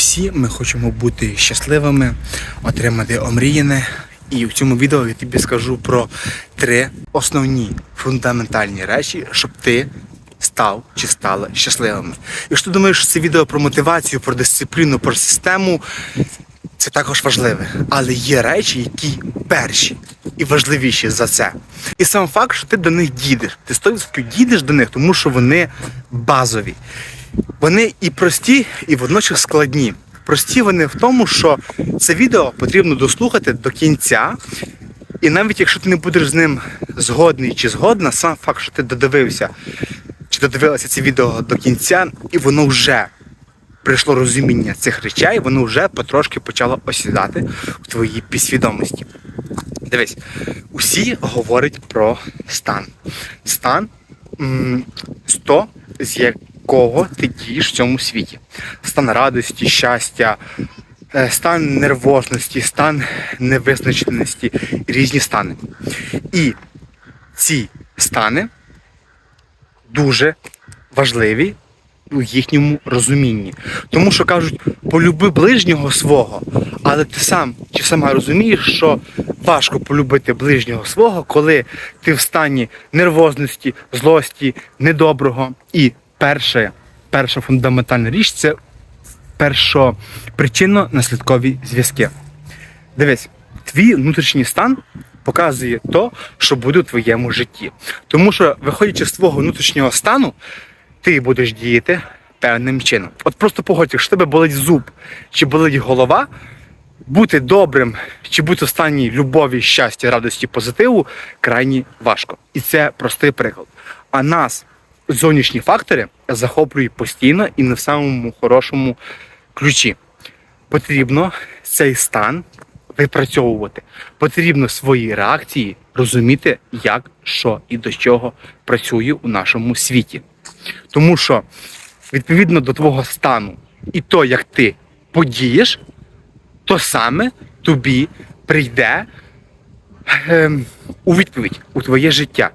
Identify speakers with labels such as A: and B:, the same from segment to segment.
A: Усі ми хочемо бути щасливими, отримати омріяне. І в цьому відео я тобі скажу про три основні фундаментальні речі, щоб ти став чи стала щасливими. Якщо ти думаєш, що це відео про мотивацію, про дисципліну, про систему, це також важливе. Але є речі, які перші і важливіші за це. І сам факт, що ти до них дійдеш. Ти 100% дійдеш до них, тому що вони базові. Вони і прості, і водночас складні. Прості вони в тому, що це відео потрібно дослухати до кінця. І навіть якщо ти не будеш з ним згодний чи згодна, сам факт, що ти додивився чи додивилася це відео до кінця, і воно вже прийшло розуміння цих речей, воно вже потрошки почало осідати в твоїй підсвідомості. Дивись, усі говорять про стан. Стан м, 100, з якого ти дієш в цьому світі. Стан радості, щастя, е, стан нервозності, стан невизначеності, різні стани. І ці стани дуже важливі у їхньому розумінні. Тому що кажуть, полюби ближнього свого, але ти сам чи сама розумієш, що важко полюбити ближнього свого, коли ти в стані нервозності, злості, недоброго. І перша, перша фундаментальна річ це першопричинно-наслідкові зв'язки. Дивись, твій внутрішній стан показує то, що буде у твоєму житті. Тому що, виходячи з твого внутрішнього стану, ти будеш діяти певним чином. От просто погодь, якщо в тебе болить зуб чи болить голова, бути добрим чи бути в стані любові, щастя, радості, позитиву крайні важко. І це простий приклад. А нас зовнішні фактори захоплюють постійно і не в самому хорошому ключі. Потрібно цей стан випрацьовувати. Потрібно свої реакції розуміти, як, що і до чого працює у нашому світі. Тому що відповідно до твого стану і то, як ти подієш, то саме тобі прийде ем, у відповідь у твоє життя.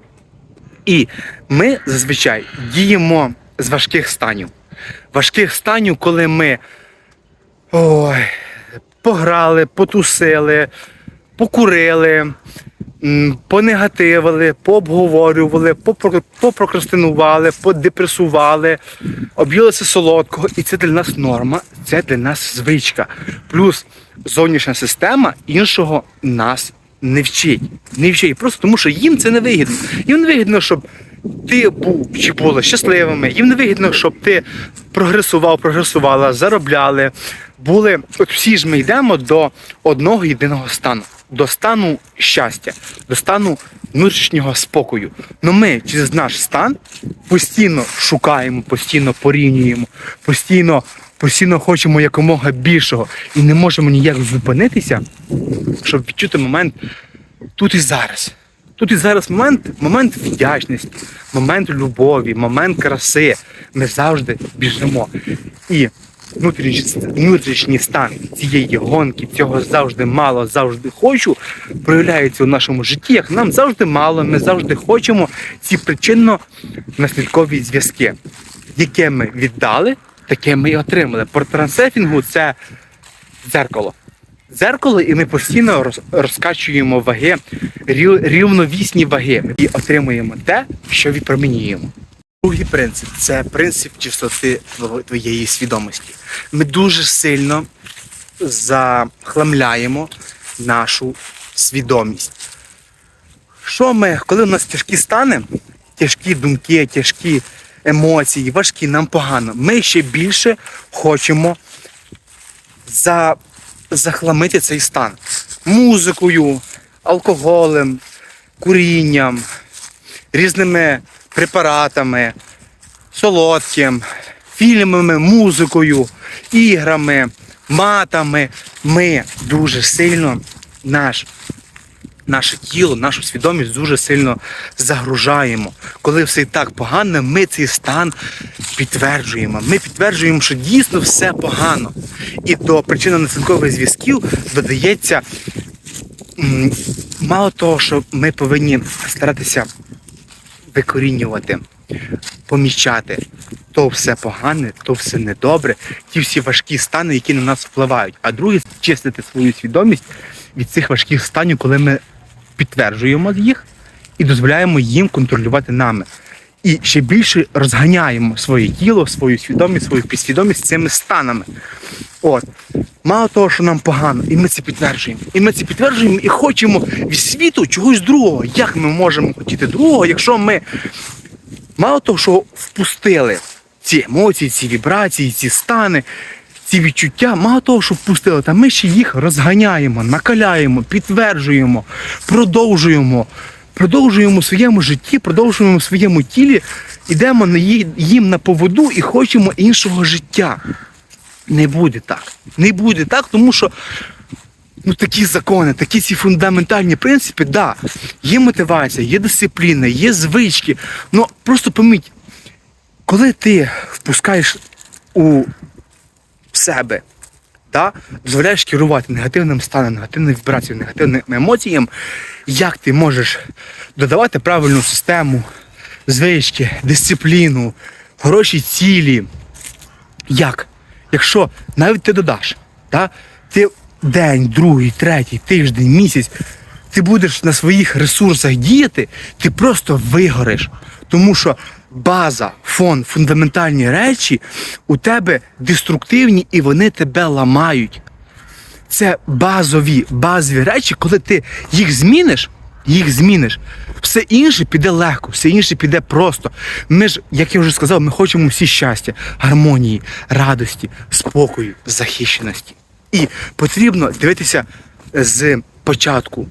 A: І ми зазвичай діємо з важких станів. Важких станів, коли ми ой, пограли, потусили, покурили, понегативили, пообговорювали, попрокрастинували, подепресували, об'їлися солодкого. І це для нас норма, це для нас звичка. Плюс зовнішня система іншого нас не вчить. Не вчить. Просто тому, що їм це не вигідно. Їм не вигідно, щоб ти був чи була щасливими. Їм не вигідно, щоб ти прогресував, прогресувала, заробляли. Були, от всі ж ми йдемо до одного єдиного стану, до стану щастя, до стану внутрішнього спокою. Но ми через наш стан постійно шукаємо, постійно порівнюємо, постійно, постійно хочемо якомога більшого і не можемо ніяк зупинитися, щоб відчути момент тут і зараз. Тут і зараз момент, момент вдячності, момент любові, момент краси. Ми завжди біжимо. І внутрішній, стан цієї гонки, цього завжди мало, завжди хочу, проявляється у нашому житті, як нам завжди мало, ми завжди хочемо ці причинно-наслідкові зв'язки, яке ми віддали, таке ми і отримали. Трансефінгу це дзеркало. Дзеркало, і ми постійно роз- розкачуємо ваги, рів- рівновісні ваги і отримуємо те, що відпромінюємо. Другий принцип це принцип чистоти твоєї свідомості. Ми дуже сильно захламляємо нашу свідомість. Що ми, коли у нас тяжкі стани, тяжкі думки, тяжкі емоції, важкі, нам погано, ми ще більше хочемо за, захламити цей стан музикою, алкоголем, курінням, різними препаратами, солодким, фільмами, музикою, іграми, матами. Ми дуже сильно наш. Наше тіло, нашу свідомість дуже сильно загружаємо. Коли все і так погано, ми цей стан підтверджуємо. Ми підтверджуємо, що дійсно все погано. І до причинно-наслідкових зв'язків додається мало того, що ми повинні старатися викорінювати помічати то все погане, то все недобре, ті всі важкі стани, які на нас впливають. А друге, чистити свою свідомість від цих важких станів, коли ми підтверджуємо їх і дозволяємо їм контролювати нами. І ще більше розганяємо своє тіло, свою свідомість, свою підсвідомість цими станами. От. Мало того, що нам погано, і ми це підтверджуємо. І ми це підтверджуємо і хочемо від світу чогось другого. Як ми можемо хотіти другого, якщо ми мало того, що впустили ці емоції, ці вібрації, ці стани, ці відчуття, мало того, що впустили, та ми ще їх розганяємо, накаляємо, підтверджуємо, продовжуємо. Продовжуємо своєму житті, продовжуємо своєму тілі, йдемо на їм на поводу і хочемо іншого життя. Не буде так. Не буде так, тому що ну, такі закони, такі ці фундаментальні принципи, да, є мотивація, є дисципліна, є звички. Ну просто поміть, коли ти впускаєш у себе, да, дозволяєш керувати негативним станом, негативним вібраціям, негативним емоціям, як ти можеш додавати правильну систему, звички, дисципліну, хороші цілі. Як? Якщо навіть ти додаш, да, ти день, другий, третій, тиждень, місяць, ти будеш на своїх ресурсах діяти, ти просто вигориш. Тому що база, фон, фундаментальні речі у тебе деструктивні і вони тебе ламають. Це базові, базові речі, коли ти їх зміниш, їх зміниш. Все інше піде легко, все інше піде просто. Ми ж, як я вже сказав, ми хочемо всі щастя, гармонії, радості, спокою, захищеності. І потрібно дивитися з початку,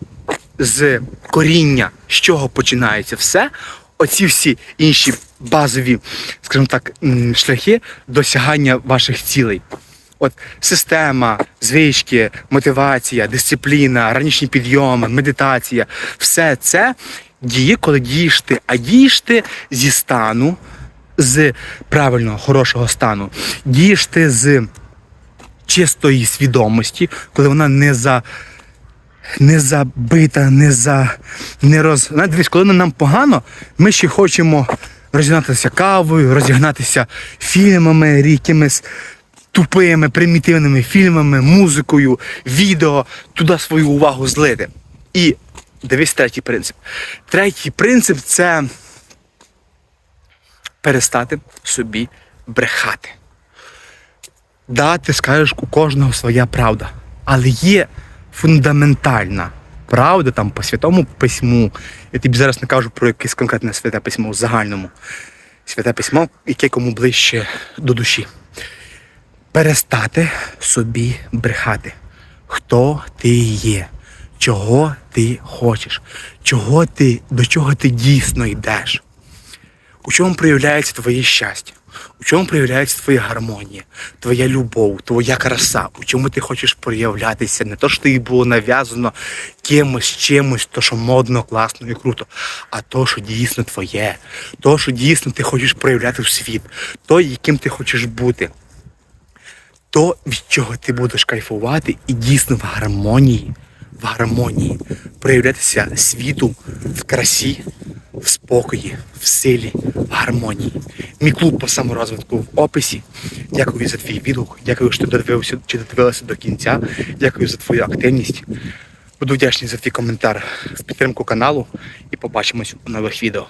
A: з коріння, з чого починається все. Оці всі інші базові, скажімо так, шляхи досягання ваших цілей. От система, звички, мотивація, дисципліна, ранішні підйоми, медитація все це діє, коли дієш ти. А дієш ти зі стану, з правильного, хорошого стану, дієш ти з чистої свідомості, коли вона не за. Не забита, не за не роз. Дивись, коли нам погано, ми ще хочемо розігнатися кавою, розігнатися фільмами, якимись тупими, примітивними фільмами, музикою, відео, туди свою увагу злити. І дивись третій принцип. Третій принцип це перестати собі брехати. Да, ти скажеш, у кожного своя правда. Але є фундаментальна правда там по святому письму. Я тобі зараз не кажу про якесь конкретне святе письмо в загальному. Святе письмо, яке кому ближче до душі перестати собі брехати. Хто ти є, чого ти хочеш, чого ти, до чого ти дійсно йдеш, у чому проявляється твоє щастя, у чому проявляється твоя гармонія, твоя любов, твоя краса, у чому ти хочеш проявлятися. Не то, що тобі було нав'язано кимось, чимось, то, що модно, класно і круто, а то, що дійсно твоє, то, що дійсно ти хочеш проявляти в світ, то, яким ти хочеш бути. То, від чого ти будеш кайфувати і дійсно в гармонії, в гармонії проявлятися світу в красі, в спокої, в силі, в гармонії. Мій клуб по саморозвитку в описі. Дякую за твій відгук, дякую, що додивився чи додивилася до кінця. Дякую за твою активність. Буду вдячний за твій коментар в підтримку каналу і побачимось у нових відео.